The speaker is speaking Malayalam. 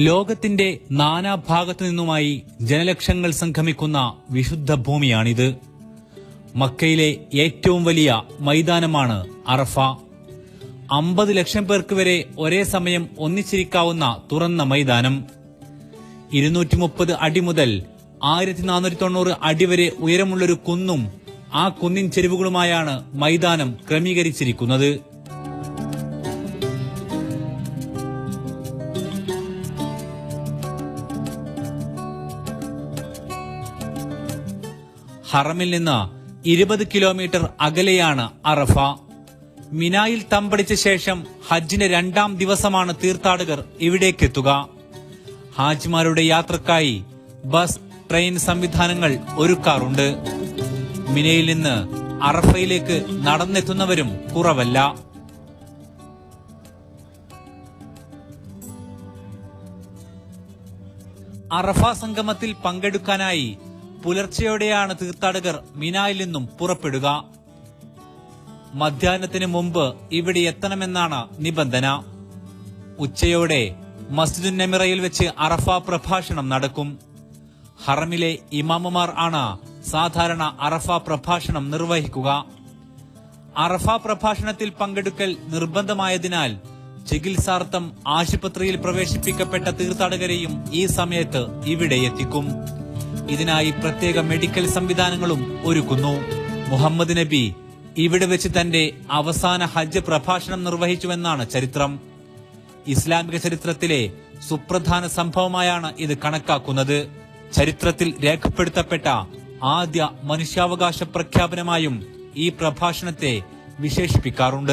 ലോകത്തിന്റെ നാനാഭാഗത്തു നിന്നുമായി ജനലക്ഷങ്ങൾ സംഗമിക്കുന്ന വിശുദ്ധ ഭൂമിയാണിത്. മക്കയിലെ ഏറ്റവും വലിയ മൈതാനമാണ് അറഫ. അമ്പത് ലക്ഷം പേർക്ക് വരെ ഒരേ സമയം ഒന്നിച്ചിരിക്കാവുന്ന തുറന്ന മൈതാനം. ഇരുന്നൂറ്റി മുപ്പത് അടി മുതൽ ആയിരത്തി നാനൂറ്റി തൊണ്ണൂറ് അടി വരെ ഉയരമുള്ളൊരു കുന്നും ആ കുന്നിൻ ചെരുവുകളുമായാണ് മൈതാനം ക്രമീകരിച്ചിരിക്കുന്നത്. ഹറമിൽ നിന്ന് ഇരുപത് കിലോമീറ്റർ അകലെയാണ് അറഫ. മിനായിൽ തമ്പടിച്ച ശേഷം ഹജ്ജിന്റെ രണ്ടാം ദിവസമാണ് തീർത്ഥാടകർ ഇവിടേക്കെത്തുക ഹാജിമാരുടെ യാത്രക്കായി ബസ് ട്രെയിൻ സംവിധാനങ്ങൾ ഒരുക്കാറുണ്ട്. മിനയിൽ നിന്ന് അറഫയിലേക്ക് നടന്നെത്തുന്നവരും കുറവല്ല. അറഫ സംഗമത്തിൽ പങ്കെടുക്കാനായി പുലർച്ചെയോടെയാണ് തീർത്ഥാടകർ മിനായിൽ നിന്നും പുറപ്പെടുക. മധ്യാഹ്നത്തിന് മുമ്പ് ഇവിടെ എത്തണമെന്നാണ് നിബന്ധന. ഉച്ചയോടെ മസ്ജിദുൻ നെമിറയിൽ വെച്ച് അറഫ പ്രഭാഷണം നടക്കും. ഹറമിലെ ഇമാമുമാർ ആണ് സാധാരണ അറഫ പ്രഭാഷണം നിർവഹിക്കുക. അറഫ പ്രഭാഷണത്തിൽ പങ്കെടുക്കൽ നിർബന്ധമായതിനാൽ ചികിത്സാർത്ഥം ആശുപത്രിയിൽ പ്രവേശിപ്പിക്കപ്പെട്ട തീർത്ഥാടകരെയും ഈ സമയത്ത് ഇവിടെ എത്തിക്കും. ഇതിനായി പ്രത്യേക മെഡിക്കൽ സംവിധാനങ്ങളും ഒരുക്കുന്നു. മുഹമ്മദ് നബി ഇവിടെ വെച്ച് തന്റെ അവസാന ഹജ്ജ് പ്രഭാഷണം നിർവഹിച്ചുവെന്നാണ് ചരിത്രം. ഇസ്ലാമിക ചരിത്രത്തിലെ സുപ്രധാന സംഭവമായാണ് ഇത് കണക്കാക്കുന്നത്. ചരിത്രത്തിൽ രേഖപ്പെടുത്തപ്പെട്ട ആദ്യ മനുഷ്യാവകാശ പ്രഖ്യാപനമായും ഈ പ്രഭാഷണത്തെ വിശേഷിപ്പിക്കാറുണ്ട്.